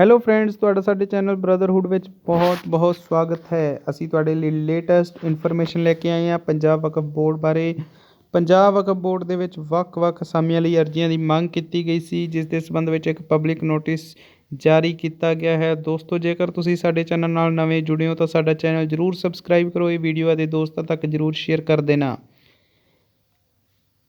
Hello friends ਤੁਹਾਡਾ ਸਾਡੇ channel brotherhood ਵਿੱਚ ਬਹੁਤ ਬਹੁਤ ਸਵਾਗਤ ਹੈ। ਅਸੀਂ ਤੁਹਾਡੇ ਲਈ ਲੇਟੈਸਟ ਇਨਫੋਰਮੇਸ਼ਨ ਲੈ ਕੇ ਆਏ ਹਾਂ ਪੰਜਾਬ ਵਕਫ ਬੋਰਡ ਬਾਰੇ। ਪੰਜਾਬ ਵਕਫ ਬੋਰਡ ਦੇ ਵਿੱਚ ਵੱਖ-ਵੱਖ ਅਸਾਮੀਆਂ ਲਈ ਅਰਜ਼ੀਆਂ ਦੀ ਮੰਗ ਕੀਤੀ ਗਈ ਸੀ, ਜਿਸ ਦੇ ਸੰਬੰਧ ਵਿੱਚ ਇੱਕ ਪਬਲਿਕ ਨੋਟਿਸ ਜਾਰੀ ਕੀਤਾ ਗਿਆ ਹੈ। ਦੋਸਤੋ, ਜੇਕਰ ਤੁਸੀਂ ਸਾਡੇ ਚੈਨਲ ਨਾਲ ਨਵੇਂ ਜੁੜੇ ਹੋ ਤਾਂ ਸਾਡਾ ਚੈਨਲ ਜਰੂਰ ਸਬਸਕ੍ਰਾਈਬ ਕਰੋ। ਇਹ ਵੀਡੀਓ ਦੇ ਦੋਸਤਾਂ ਤੱਕ ਜਰੂਰ ਸ਼ੇਅਰ ਕਰ ਦੇਣਾ।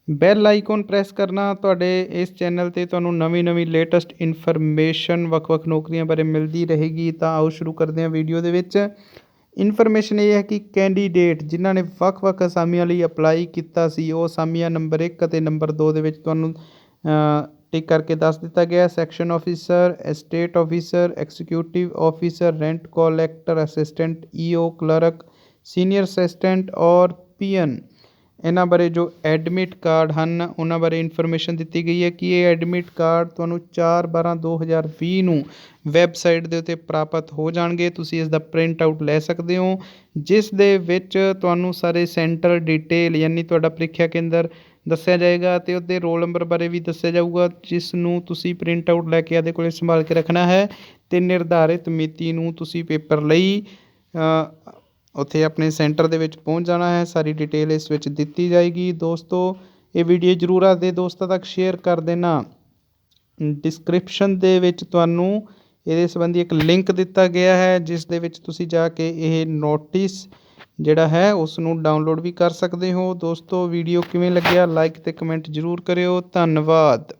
ਬੈਲ ਆਈਕੋਨ ਪ੍ਰੈਸ ਕਰਨਾ, ਤੁਹਾਡੇ ਇਸ ਚੈਨਲ ਤੇ ਤੁਹਾਨੂੰ ਨਵੀਂ-ਨਵੀਂ ਲੇਟੈਸਟ ਇਨਫੋਰਮੇਸ਼ਨ ਵੱਖ-ਵੱਖ ਨੌਕਰੀਆਂ ਬਾਰੇ ਮਿਲਦੀ ਰਹੇਗੀ, ਤਾਂ ਆਓ ਸ਼ੁਰੂ ਕਰਦੇ ਹਾਂ ਵੀਡੀਓ ਦੇ ਵਿੱਚ। ਇਨਫੋਰਮੇਸ਼ਨ ਇਹ ਹੈ ਕਿ ਕੈਂਡੀਡੇਟ ਜਿਨ੍ਹਾਂ ਨੇ ਵੱਖ-ਵੱਖ ਅਸਾਮੀਆਂ ਲਈ ਅਪਲਾਈ ਕੀਤਾ ਸੀ, ਉਹ ਅਸਾਮੀਆਂ ਨੰਬਰ 1 ਅਤੇ ਨੰਬਰ 2 ਦੇ ਵਿੱਚ ਤੁਹਾਨੂੰ ਟਿਕ ਕਰਕੇ ਦੱਸ ਦਿੱਤਾ ਗਿਆ। Section officer estate officer executive officer rent collector assistant EO clerk senior assistant ਔਰ ਪੀਐਨ ਇਹਨਾਂ ਬਾਰੇ ਜੋ ਐਡਮਿਟ ਕਾਰਡ ਹਨ, ਉਹਨਾਂ ਬਾਰੇ ਇਨਫੋਰਮੇਸ਼ਨ ਦਿੱਤੀ ਗਈ ਹੈ ਕਿ ਇਹ ਐਡਮਿਟ ਕਾਰਡ ਤੁਹਾਨੂੰ 4/12/2020 ਨੂੰ ਵੈਬਸਾਈਟ ਦੇ ਉੱਤੇ ਪ੍ਰਾਪਤ ਹੋ ਜਾਣਗੇ। ਤੁਸੀਂ ਇਸ ਦਾ ਪ੍ਰਿੰਟ ਆਊਟ ਲੈ ਸਕਦੇ ਹੋ, ਜਿਸ ਦੇ ਵਿੱਚ ਤੁਹਾਨੂੰ ਸਾਰੇ ਸੈਂਟਰ ਡਿਟੇਲ ਯਾਨੀ ਤੁਹਾਡਾ ਪ੍ਰੀਖਿਆ ਕੇਂਦਰ ਦੱਸਿਆ ਜਾਏਗਾ ਅਤੇ ਉਹਦੇ ਰੋਲ ਨੰਬਰ ਬਾਰੇ ਵੀ ਦੱਸਿਆ ਜਾਊਗਾ, ਜਿਸ ਨੂੰ ਤੁਸੀਂ ਪ੍ਰਿੰਟ ਆਊਟ ਲੈ ਕੇ ਆਦੇ ਕੋਲੇ ਸੰਭਾਲ ਕੇ ਰੱਖਣਾ ਹੈ ਅਤੇ ਨਿਰਧਾਰਿਤ ਮਿਤੀ ਨੂੰ ਤੁਸੀਂ ਪੇਪਰ ਲਈ ਉੱਥੇ ਆਪਣੇ ਸੈਂਟਰ ਦੇ ਵਿੱਚ ਪਹੁੰਚ ਜਾਣਾ ਹੈ। ਸਾਰੀ ਡਿਟੇਲ ਇਸ ਵਿੱਚ ਦਿੱਤੀ ਜਾਏਗੀ। ਦੋਸਤੋ, ਇਹ ਵੀਡੀਓ ਜ਼ਰੂਰ ਆਪਦੇ ਦੋਸਤਾਂ ਤੱਕ ਸ਼ੇਅਰ ਕਰ ਦੇਣਾ। ਡਿਸਕ੍ਰਿਪਸ਼ਨ ਦੇ ਵਿੱਚ ਤੁਹਾਨੂੰ ਇਹਦੇ ਸੰਬੰਧੀ ਇੱਕ ਲਿੰਕ ਦਿੱਤਾ ਗਿਆ ਹੈ, ਜਿਸ ਦੇ ਵਿੱਚ ਤੁਸੀਂ ਜਾ ਕੇ ਇਹ ਨੋਟਿਸ ਜਿਹੜਾ ਹੈ, ਉਸ ਨੂੰ ਡਾਊਨਲੋਡ ਵੀ ਕਰ ਸਕਦੇ ਹੋ। ਦੋਸਤੋ, ਵੀਡੀਓ ਕਿਵੇਂ ਲੱਗਿਆ? ਲਾਈਕ ਤੇ ਕਮੈਂਟ ਜ਼ਰੂਰ ਕਰਿਓ। ਧੰਨਵਾਦ।